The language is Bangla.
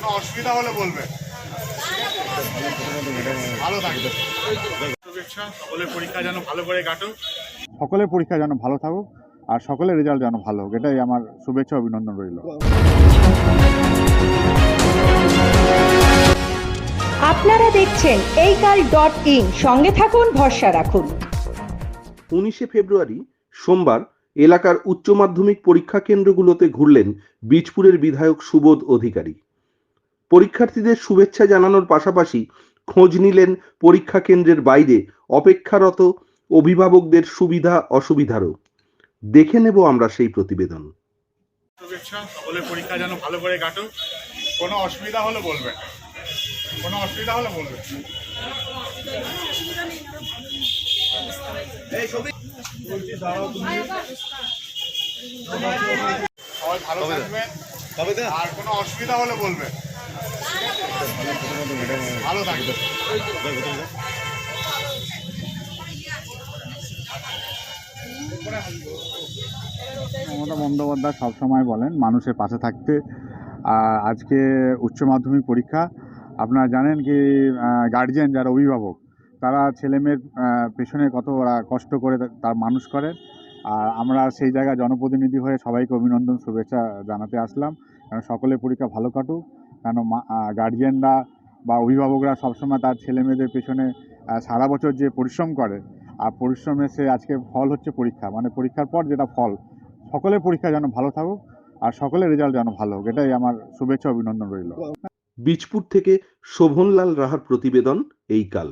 কোনো অসুবিধা হলে বলবে। ভালো থাকবে। সকলের পরীক্ষা যেন ভালো করে কাটুক। সকলের পরীক্ষা যেন ভালো থাকুক আর সকলের রেজাল্ট যেন ভালো হোক এটাই আমার শুভেচ্ছা অভিনন্দন রইল। আপনারা দেখছেন এই কাল ডট ইন সঙ্গে থাকুন ভরসা রাখুন। উনিশে ফেব্রুয়ারি সোমবার এলাকার উচ্চ মাধ্যমিক পরীক্ষা কেন্দ্রগুলোতে ঘুরলেন বীজপুরের বিধায়ক সুবোধ অধিকারী। পরীক্ষার্থীদের শুভেচ্ছা জানানোর পাশাপাশি খোঁজ নিলেন পরীক্ষা কেন্দ্রের বাইরে অপেক্ষারত অভিভাবকদের সুবিধা অসুবিধারও। দেখে নেব আমরা সেই প্রতিবেদন। শুভেচ্ছা সকলের পরীক্ষা যেন ভালো করে কাটুক। কোনো অসুবিধা হলে বলবে কোনো অসুবিধা হলে বলবে সবাই ভালো থাকবেন। আর কোনো অসুবিধা হলে বলবে ভালো থাকবে মমতা বন্দ্যোপাধ্যায় সবসময় বলেন, মানুষের পাশে থাকতে। আজকে উচ্চ মাধ্যমিক পরীক্ষা, আপনারা জানেন কি গার্জিয়ান যারা অভিভাবক, তারা ছেলেমেয়ের পেছনে কত ওরা কষ্ট করে তার মানুষ করে আর আমরা সেই জায়গায় জনপ্রতিনিধি হয়ে সবাইকে অভিনন্দন, শুভেচ্ছা জানাতে আসলাম। কারণ সকলের পরীক্ষা ভালো কাটুক। কেন গার্জিয়ানরা বা অভিভাবকরা সবসময় তার ছেলে মেয়েদের পেছনে সারা বছর যে পরিশ্রম করে, আর পরিশ্রমে সে আজকে ফল হচ্ছে পরীক্ষা মানে পরীক্ষার পর যেটা ফল, সকলের পরীক্ষা যেন ভালো থাকুক, আর সকলের রেজাল্ট যেন ভালো হোক, এটাই আমার শুভেচ্ছা অভিনন্দন রইল। বীজপুর থেকে শোভনলাল রাহার প্রতিবেদন এই কাল।